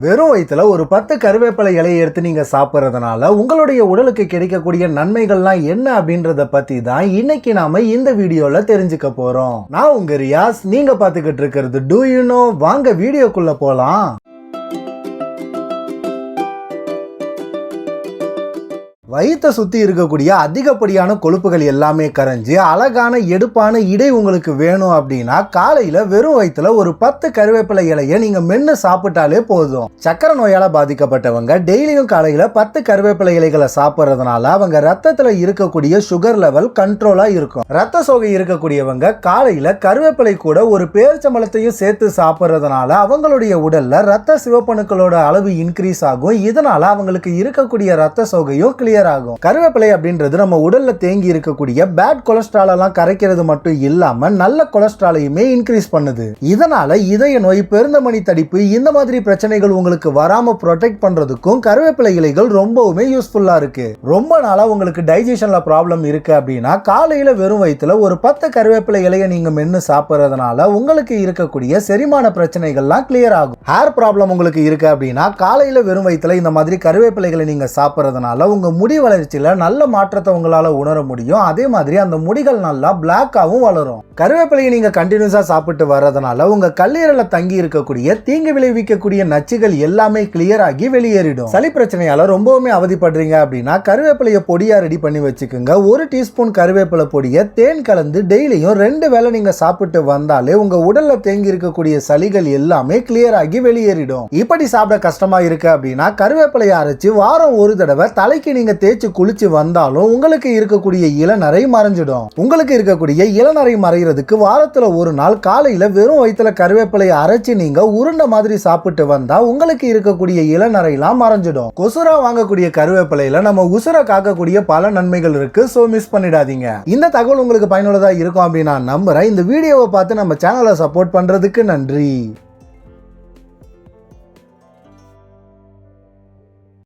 வெறும் வயிற்றுல ஒரு பத்து கருவேப்பிலை இலையை எடுத்து நீங்கள் சாப்பிட்றதுனால உங்களுடைய உடலுக்கு கிடைக்கக்கூடிய நன்மைகள்லாம் என்ன அப்படின்றத பற்றி தான் இன்னைக்கு நாம இந்த வீடியோவில் தெரிஞ்சுக்க போகிறோம் நான் உங்கள் ரியாஸ். நீங்கள் பார்த்துக்கிட்டு இருக்கிறது டூ யூ நோ வாங்க வீடியோக்குள்ளே போகலாம் வயிற்றை சுற்றி இருக்கக்கூடிய அதிகப்படியான கொழுப்புகள் எல்லாமே கரைஞ்சி அழகான எடுப்பான இடை உங்களுக்கு வேணும் அப்படின்னா காலையில் வெறும் வயிற்றுல ஒரு பத்து கருவேப்பிலை இலையை நீங்கள் மென்று சாப்பிட்டாலே போதும். சக்கரை நோயால் பாதிக்கப்பட்டவங்க டெய்லியும் காலையில் பத்து கருவேப்பிலை இலைகளை சாப்பிட்றதுனால அவங்க ரத்தத்தில் இருக்கக்கூடிய சுகர் லெவல் கண்ட்ரோலாக இருக்கும். ரத்த சோகை இருக்கக்கூடியவங்க காலையில் கருவேப்பிலை கூட ஒரு பேரிச்சம்பழத்தையும் சேர்த்து சாப்பிட்றதுனால அவங்களுடைய உடலில் ரத்த சிவப்பணுக்களோட அளவு இன்க்ரீஸ் ஆகும். இதனால் அவங்களுக்கு இருக்கக்கூடிய ரத்த சோகையும் கிளியர் கிளியர் ஆகும். கருவேப்பிலை அப்படின்றது நம்ம உடல்ல தேங்கி இருக்கக்கூடிய பேட் கொலஸ்ட்ரால் எல்லாம் கரைக்கிறது மட்டும் இல்லாம நல்ல கொலஸ்ட்ராலையுமே இன்க்ரீஸ் பண்ணுது. இதனால இதய நோய் பெருந்தமணி தடிப்பு இந்த மாதிரி பிரச்சனைகள் உங்களுக்கு வராம ப்ரொடெக்ட் பண்றதுக்கும் கருவேப்பிலை இலைகள் ரொம்பவுமே யூஸ்ஃபுல்லா இருக்கு. ரொம்ப நாளா உங்களுக்கு டைஜஷன்ல ப்ராப்ளம் இருக்கு அப்படின்னா காலையில வெறும் வயிற்றுல ஒரு பத்து கருவேப்பிலை இலையை நீங்க மென்று சாப்பிட்றதுனால உங்களுக்கு இருக்கக்கூடிய செரிமான பிரச்சனைகள்லாம் கிளியர் ஆகும். ஹேர் ப்ராப்ளம் உங்களுக்கு இருக்கு அப்படின்னா காலையில வெறும் வயிற்றுல இந்த மாதிரி கருவேப்பிலைகளை நீங்க சாப்பிட்றதுனால உங்க முடி வளர்ச்சியில் நல்ல மாற்றத்தை உங்களால் உணர முடியும். அதே மாதிரி அந்த முடிகள் நல்லா பிளாக்காகவும் வளரும். கருவேப்பிலையை நீங்க கண்டினியூஸாக சாப்பிட்டு வர்றதுனால உங்க கல்லீரலில் தங்கி இருக்கக்கூடிய தீங்கு விளைவிக்கக்கூடிய நச்சுகள் எல்லாமே கிளியர் ஆகி வெளியேறிடும். சளி பிரச்சனையால ரொம்பவுமே அவதிப்படுறீங்க அப்படின்னா கருவேப்பிலையை பொடியாக ரெடி பண்ணி வச்சுக்கோங்க. ஒரு டீஸ்பூன் கருவேப்பிலை பொடியை தேன் கலந்து டெய்லியும் ரெண்டு வேளை நீங்க சாப்பிட்டு வந்தாலே உங்க உடலில் தேங்கி இருக்கக்கூடிய சளிகள் எல்லாமே கிளியர் ஆகி வெளியேறிடும். இப்படி சாப்பிட கஷ்டமா இருக்கு அப்படின்னா கருவேப்பிலையை அரைச்சி வாரம் ஒரு தடவை தலைக்கு தேய்ச்சி குளிச்சு வந்தாலும் உங்களுக்கு இருக்கக்கூடிய இளநரை மறைஞ்சிடும். உங்களுக்கு இருக்கக்கூடிய இளநரை மறைகிறதுக்கு வாரத்துல ஒரு நாள் காலையில வெறும் வயிற்றுல கருவேப்பிலையை அரைச்சு நீங்க உருண்டை மாதிரி சாப்பிட்டு வந்தா உங்களுக்கு இருக்கக்கூடிய இளநரைலாம் மறைஞ்சிடும். கொசுரா வாங்கக்கூடிய கருவேப்பிலையில நம்ம உசுரை காக்கக்கூடிய பல நன்மைகள் இருக்கு. ஸோ மிஸ் பண்ணிடாதீங்க. இந்த தகவல் உங்களுக்கு பயனுள்ளதா இருக்கும் அப்படின்னு நான் நம்புறேன். இந்த வீடியோவை பார்த்து நம்ம சேனலை சப்போர்ட் பண்றதுக்கு நன்றி.